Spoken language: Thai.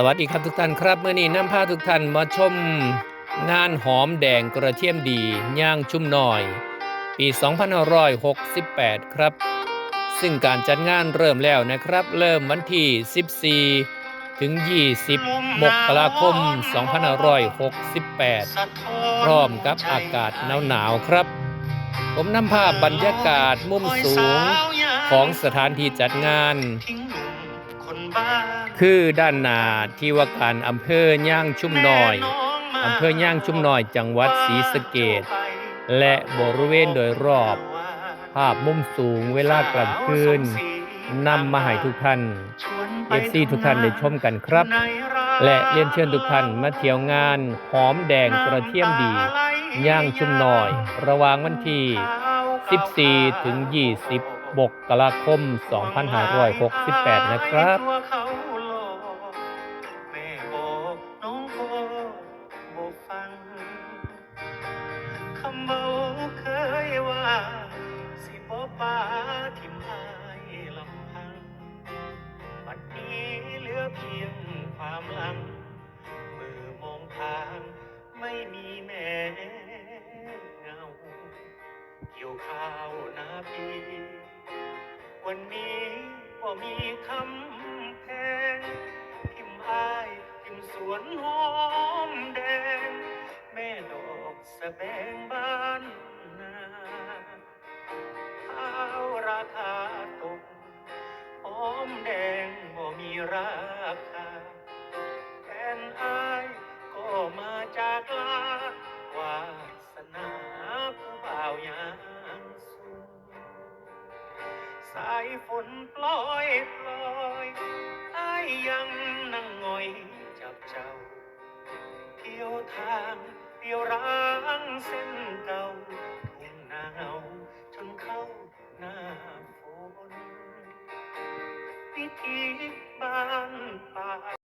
สวัสดีครับทุกท่านครับเมื่อนี้นำพาทุกท่านมาชมงานหอมแดงกระเทียมดีย่างชุ่มหน่อย ปี 2568 ครับ ซึ่งการจัดงานเริ่มแล้วนะครับ เริ่มวันที่ 14 ถึง 20 มกราคม 2568 พร้อมกับอากาศหนาวๆครับ ผมนำภาพบรรยากาศมุมสูงของสถานที่จัดงาน คือด้านนาที่ว่าการอำเภอย่างชุ่มน้อยอำเภอย่างชุ่มน้อยจังหวัดศรีสะเกษและบริเวณโดยรอบ ภาพมุมสูงเวลากลางคืนนำมาให้ทุกท่านเอฟซีทุกท่านได้ชมกันครับ และเรียนเชิญทุกท่านมาเที่ยวงานหอมแดงกระเทียมดี ย่างชุ่มน้อย ระหว่างวันที่ 14 ถึง 20 บกราคม 2568 นะครับแม่บองพ่อบอกฟังคำเบาเคยว่า สิบปาทิมอายลำพังบัดนี้เหลือเพียงความลัง มือมองทางไม่มีแม่เงาเกี่ยวข้าวนาปี วันนี้ว่ามีคำแพงพิมพ์อายพิมพ์สวนหอายฝนปล่อยปล่อยอายยังนั่งงอยจับเจ้าเที่ยวทางเที่ยวร้างเส้นเก่าทุ่งนาเงาจนเข้าหน้าฝนพิธีบ้านป่า